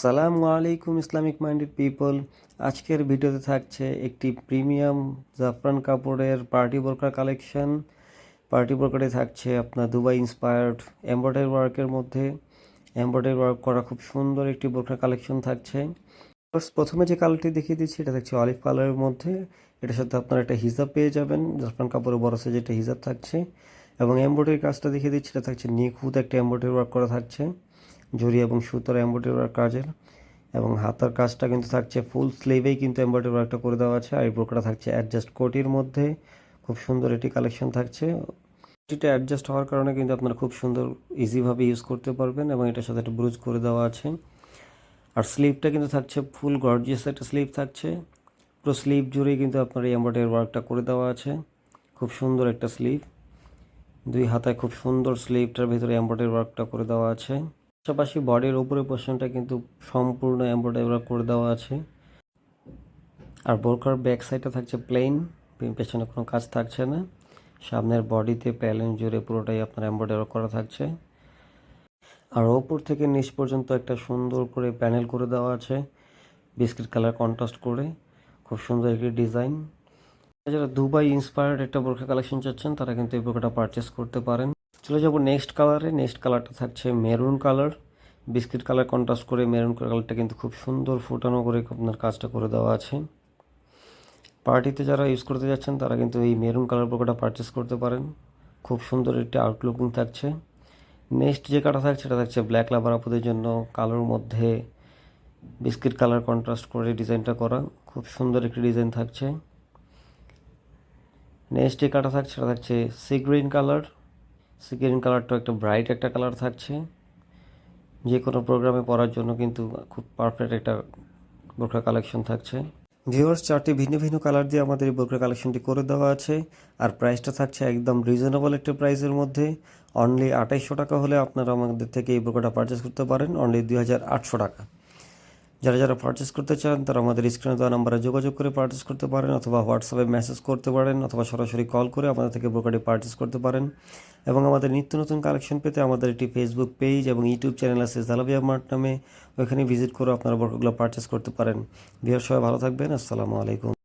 সালামু আলাইকুম, Islamic minded people. আজকের ভিডিওতে থাকছে একটি প্রিমিয়াম জাফরান কাপড়ের পার্টি বোরকার কালেকশন। পার্টি বোরকারে থাকছে আপনার দুবাই ইন্সপায়ার্ড এমব্রয়ডারি ওয়ার্কের মধ্যে। এমব্রয়ডারি ওয়ার্ক করা খুব সুন্দর একটি বোরকার কালেকশন থাকছে। প্রথমে যে কালারটি দেখিয়ে দিচ্ছি, এটা থাকছে অলিভ কালারের মধ্যে। এটার সাথে আপনারা একটা হিজাব পেয়ে যাবেন, জাফরান কাপড়ের বড় সাইজে একটা হিজাব থাকছে। এবং এমব্রয়ডারি কাজটা দেখিয়ে দিচ্ছি, এটা থাকছে নিখুঁত একটা এমব্রয়ডারি ওয়ার্ক করা থাকছে। জরি এবং সুতোর এমব্রয়ডারি ওয়ার্ক কাজের এবং হাতার কাজটা কিন্তু থাকছে ফুল স্লিভেই কিন্তু এমব্রয়ডারি ওয়ার্কটা করে দেওয়া আছে আর এই থাকছে অ্যাডজাস্ট কোটির মধ্যে। খুব সুন্দর এটি কালেকশন থাকছে। কোটিটা অ্যাডজাস্ট হওয়ার কারণে কিন্তু আপনারা খুব সুন্দর ইজিভাবে ইউজ করতে পারবেন এবং এটার সাথে একটা ব্রুজ করে দেওয়া আছে। আর স্লিভটা কিন্তু থাকছে ফুল গর্জিয়াস একটা স্লিভ থাকছে। পুরো স্লিভ জুড়েই কিন্তু আপনার এই এমব্রয়ডারি ওয়ার্কটা করে দেওয়া আছে। খুব সুন্দর একটা স্লিভ দুই হাতায় খুব সুন্দর স্লিভটার ভিতরে এমব্রয়ডারি ওয়ার্কটা করে দেওয়া আছে। পাশাপাশি বডির উপরে পোর্শনটা কিন্তু সম্পূর্ণ এমব্রয়ডারি করে দেওয়া আছে। আর বোরকার ব্যাক সাইডটা থাকছে প্লেন পেছনে কোনো কাজ থাকছে না। সামনের বডিতে প্যালেন জুড়ে পুরোটাই আপনার এমব্রয়ডারি করা থাকছে। আর ওপর থেকে নিচ পর্যন্ত একটা সুন্দর করে প্যানেল করে দেওয়া আছে বিস্কিট কালার কন্ট্রাস্ট করে। খুব সুন্দর একটি ডিজাইন যারা দুবাই ইন্সপায়ার্ড একটা বোরখা কালেকশন চাচ্ছেন, তারা কিন্তু এই বোরখাটা পারচেস করতে পারেন। চলে যাব নেক্সট কালারে নেক্সট কালারটা থাকছে maroon colour biscuit colour contrast করে মেরুন কালারটা কিন্তু খুব সুন্দর ফুটানো করে আপনার কাজটা করে দেওয়া আছে। পার্টিতে যারা ইউজ করতে যাচ্ছেন, তারা কিন্তু এই মেরুন কালার বোরখাটা পারচেস করতে পারেন। খুব সুন্দর একটি আউটলুকিং থাকছে। নেক্সট যে কাটা থাকছে, সেটা থাকছে ব্ল্যাক লাভার আপুদের জন্য কালোর মধ্যে বিস্কিট কালার কন্ট্রাস্ট করে ডিজাইনটা করা। খুব সুন্দর একটি ডিজাইন থাকছে। নেক্সট যে কাটা থাকছে, সেটা থাকছে sea green colour sea green কালারটা একটা ব্রাইট একটা কালার থাকছে। যে কোনো প্রোগ্রামে পড়ার জন্য কিন্তু খুব পারফেক্ট একটা বোরখা কালেকশন থাকছে। ভিউয়ার্স চারটি ভিন্ন ভিন্ন কালার দিয়ে আমাদের এই বোরখা কালেকশনটি করে দেওয়া আছে। আর প্রাইসটা থাকছে একদম রিজনেবল একটা প্রাইসের মধ্যে। অনলি আঠাইশশো টাকা হলে আপনারা আমাদের থেকে এই বোরখাটা পারচেস করতে পারেন। অনলি দুই হাজার আটশো টাকা। যারা যারা পারচেস করতে চান, তারা আমাদের স্ক্রিনে দেওয়া নাম্বারে যোগাযোগ করে পার্টিস করতে পারেন অথবা হোয়াটসঅ্যাপে মেসেজ করতে পারেন অথবা সরাসরি কল করে আমাদের থেকে বোকাটি পার্চেস করতে পারেন। এবং আমাদের নিত্য নতুন কালেকশন পেতে আমাদের একটি ফেসবুক পেজ এবং ইউটিউব চ্যানেল আছে জালাবিয়া মার্ট নামে। ওইখানে ভিজিট করে আপনারা বোরকাগুলো পারচেস করতে পারেন। বিহার সবাই ভালো থাকবেন। আসসালামু আলাইকুম।